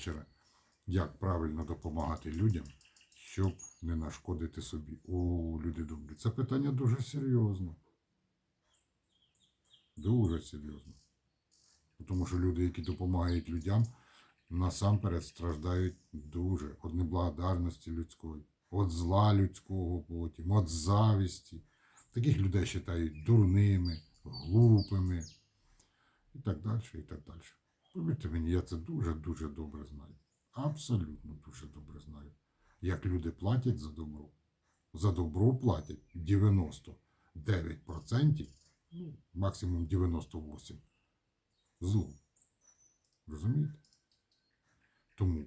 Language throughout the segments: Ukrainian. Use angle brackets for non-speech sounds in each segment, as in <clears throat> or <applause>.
вечора, як правильно допомагати людям, щоб не нашкодити собі. О, люди добрі, це питання дуже серйозне. Дуже серйозно. Тому що люди, які допомагають людям, насамперед страждають дуже від неблагодарності людської, від зла людського потім, від завісті. Таких людей вважають дурними, глупими і так далі, і так далі. Повірте мені, я це дуже-дуже добре знаю. Абсолютно дуже добре знаю. Як люди платять за добро. За добро платять 99%, ну, максимум 98% злу. Розумієте? Тому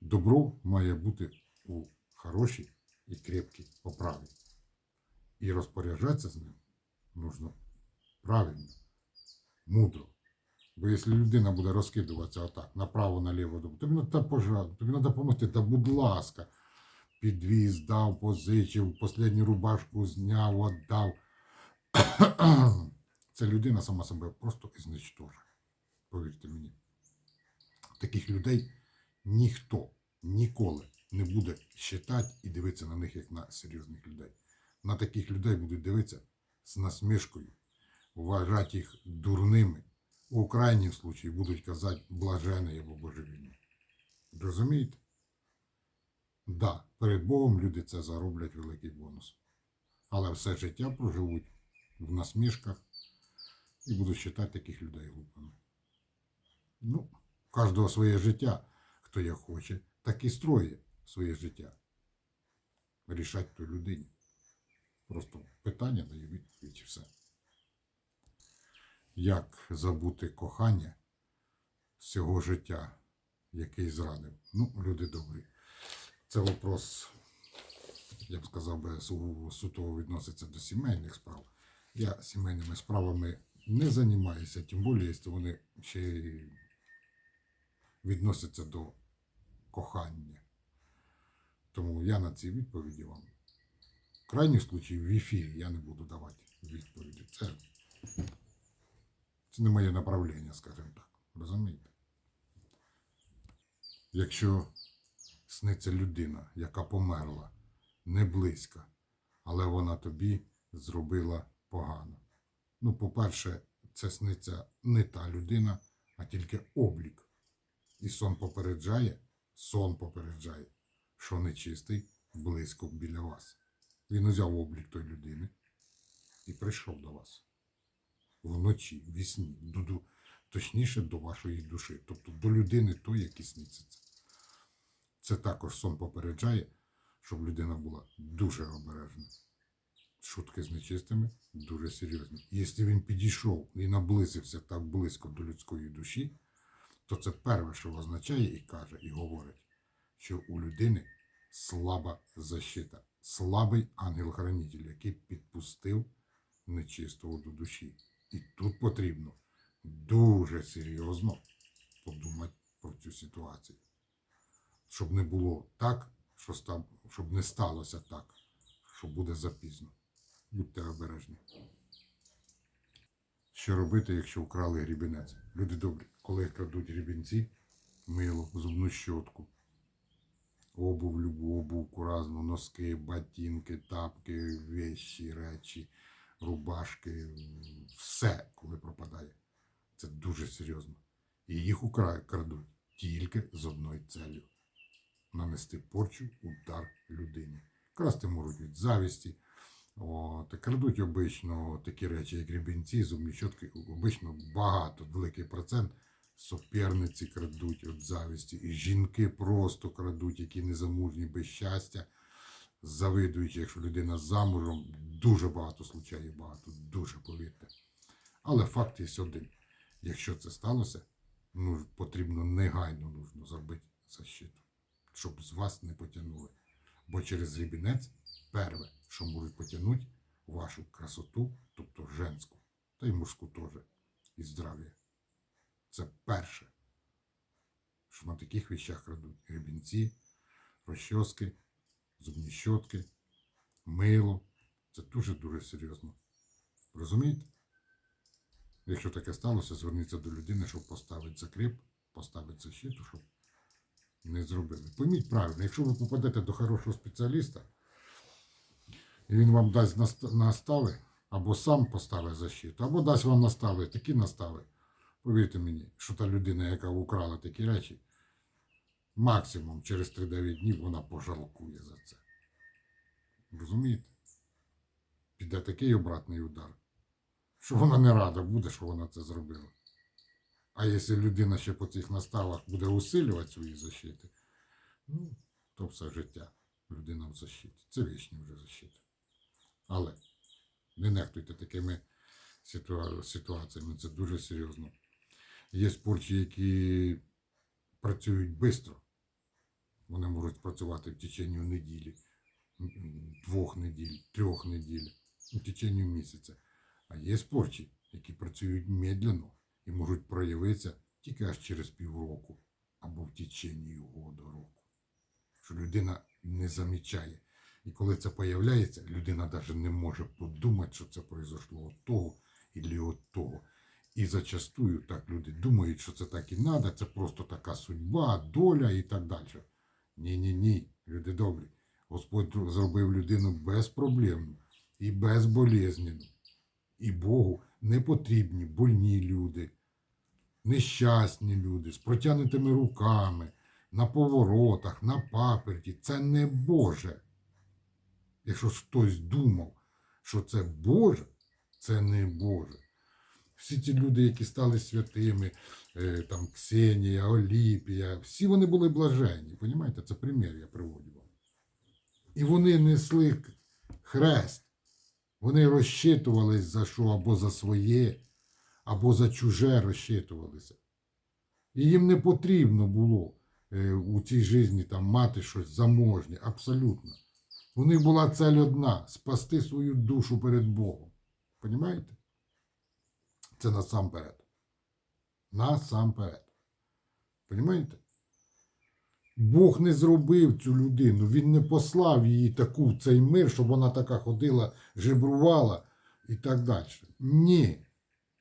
добро має бути у хорошій і крепкій оправі. І розпоряджатися з ним нужно правильно, мудро. Бо якщо людина буде розкидуватися отак, направо, наліво, тобі треба пожалуйста, тобі треба допомогти, та будь ласка, підвіз, дав, позичив, останню рубашку зняв, віддав. <clears throat> Ця людина сама себе просто знищтожить. Повірте мені. Таких людей ніхто ніколи не буде считати і дивитися на них як на серйозних людей. На таких людей будуть дивитися з насмішкою, вважати їх дурними. У крайнім случаї будуть казати блажений або божевільний. Розумієте? Да, перед Богом люди це зароблять великий бонус. Але все життя проживуть в насмішках і будуть вважати таких людей глупими. Ну, кожного своє життя, хто як хоче, так і строє своє життя. Рішать то людині. Просто питання даю відповідь і все. Як забути кохання всього життя, який зрадив? Ну, люди добрі. Це вопрос, я б сказав би, суто відноситься до сімейних справ. Я сімейними справами не займаюся, тим більше, якщо вони ще й відносяться до кохання. Тому я на ці відповіді вам. В крайній случаї в ефірі я не буду давати відповіді. Це, це не моє направлення, скажімо так. Розумієте? Якщо сниться людина, яка померла не близько, але вона тобі зробила погано. Ну, по-перше, це сниться не та людина, а тільки облік. І сон попереджає, сон попереджає, що нечистий близько біля вас. Він узяв облік тої людини і прийшов до вас. Вночі, в сні, точніше до вашої душі, тобто до людини той, який сниться це. Також сон попереджає, щоб людина була дуже обережна. Шутки з нечистими дуже серйозні. Якщо він підійшов і наблизився так близько до людської душі, то це перше, що означає і каже, і говорить, що у людини слаба защита, слабий ангел-хранитель, який підпустив нечистого до душі. І тут потрібно дуже серйозно подумати про цю ситуацію. Щоб не було так, що став, щоб не сталося так, що буде запізно. Будьте обережні. Що робити, якщо вкрали грібінець? Люди добрі, коли крадуть грібінці, мило, зубну щотку, обув, любу обувку разну, носки, ботинки, тапки, вещі, речі, рубашки, все, коли пропадає. Це дуже серйозно. І їх укра- крадуть тільки з одною целью нанести порчу, удар людині. Красти можуть від завісті. От, крадуть обично такі речі, як гребінці, зубні щотки, обично багато, великий процент суперниці крадуть від завісті. І жінки просто крадуть, які незамужні без щастя, завидуючи, якщо людина замужем, дуже багато случаїв, багато, дуже повірте. Але факт є один. Якщо це сталося, ну, потрібно негайно нужно зробити защиту, щоб з вас не потягнули. Бо через грібінець перше, що можуть потягнути вашу красоту, тобто женську, та й мужську теж, і здрав'я. Це перше, що на таких вещах крадуть гребінці, розчоски, зубні щотки, мило. Це дуже-дуже серйозно. Розумієте? Якщо таке сталося, зверніться до людини, щоб поставити закріп поставити защиту, щоб не зробили. Пойміть правильно, якщо ви попадете до хорошого спеціаліста, і він вам дасть наст- настави, або сам поставить защиту, або дасть вам настави, такі настави. Повірте мені, що та людина, яка украла такі речі, максимум через 3-9 днів вона пожалкує за це. Розумієте? Піде такий обратний удар, що вона не рада буде, що вона це зробила. А якщо людина ще по цих наставах буде усилювати свої защити, ну, то все життя людина в защиті. Це вічні вже защити. Але не нехтуйте такими ситуаціями, це дуже серйозно. Є спорчі, які працюють швидко. Вони можуть працювати в течение неділі, двох неділь, трьох неділь, в течение місяця. А є спорчі, які працюють медленно і можуть проявитися тільки аж через півроку або в течение года року. Що людина не замічає. І коли це появляється, людина навіть не може подумати, що це произошло от того або от того. І зачастую так люди думають, що це так і треба, це просто така судьба, доля і так далі. Ні, ні, ні, люди добрі. Господь зробив людину безпроблемну і безболезнену. І Богу не потрібні больні люди, нещасні люди з протягнутими руками, на поворотах, на паперті. Це не Боже. Якщо хтось думав, що це Боже, це не Боже. Всі ті люди, які стали святими, е, там Ксенія, Оліпія, всі вони були блаженні. Понімаєте, це примір я приводю вам. І вони несли хрест. Вони розчитувались за що або за своє, або за чуже розчитувалися. І їм не потрібно було е, у цій житті там мати щось заможнє, абсолютно. У них була цель одна спасти свою душу перед Богом. Понімаєте? Це насамперед. Насамперед. Понімаєте? Бог не зробив цю людину, Він не послав її таку цей мир, щоб вона така ходила, жебрувала і так далі. Ні.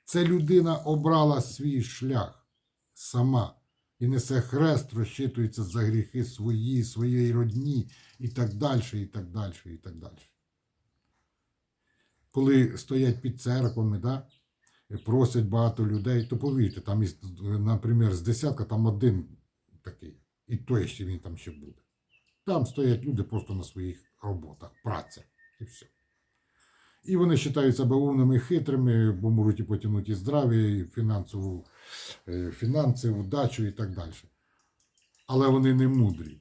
Це людина обрала свій шлях сама і несе хрест, розчитується за гріхи свої, своєї родні і так далі, і так далі, і так далі. Коли стоять під церквами, да, просять багато людей, то повірте, там, наприклад, з десятка там один такий, і то ще він там ще буде. Там стоять люди просто на своїх роботах, праця, і все. І вони вважають себе умними і хитрими, бо можуть і потягнути і здрав'я, і фінансову, е, фінанси, удачу і так далі. Але вони не мудрі.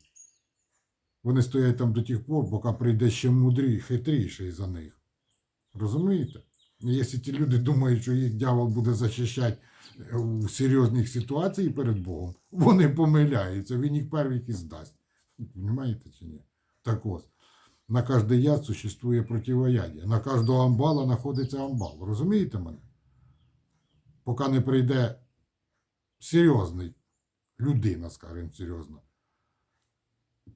Вони стоять там до тих пор, поки прийде ще мудрий, хитріший за них. Розумієте? Якщо ті люди думають, що їх дьявол буде захищати у серйозних ситуаціях перед Богом, вони помиляються, він їх перших і здасть. Понимаєте чи ні? Так ось, на кожне яд существує противоядие. На кожного амбала знаходиться амбал. Розумієте мене? Поки не прийде серйозний людина, скажімо, серйозна,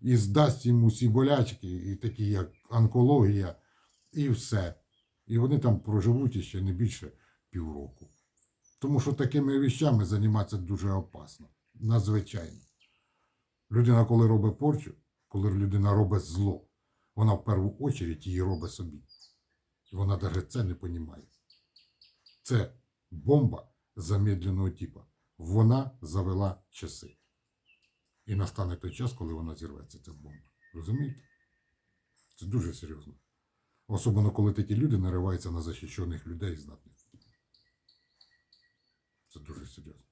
і здасть йому всі болячки, і такі, як онкологія, і все. І вони там проживуть іще не більше півроку. Тому що такими віщами займатися дуже опасно. Надзвичайно. Людина, коли робить порчу, коли людина робить зло, вона в першу очередь її робить собі. І вона навіть це не розуміє. Це бомба замедленого типу. Вона завела часи. І настане той час, коли вона зірветься, ця бомба. Розумієте? Це дуже серйозно. Особливо, коли такі люди нариваються на захищених людей знатних. Це дуже серйозно.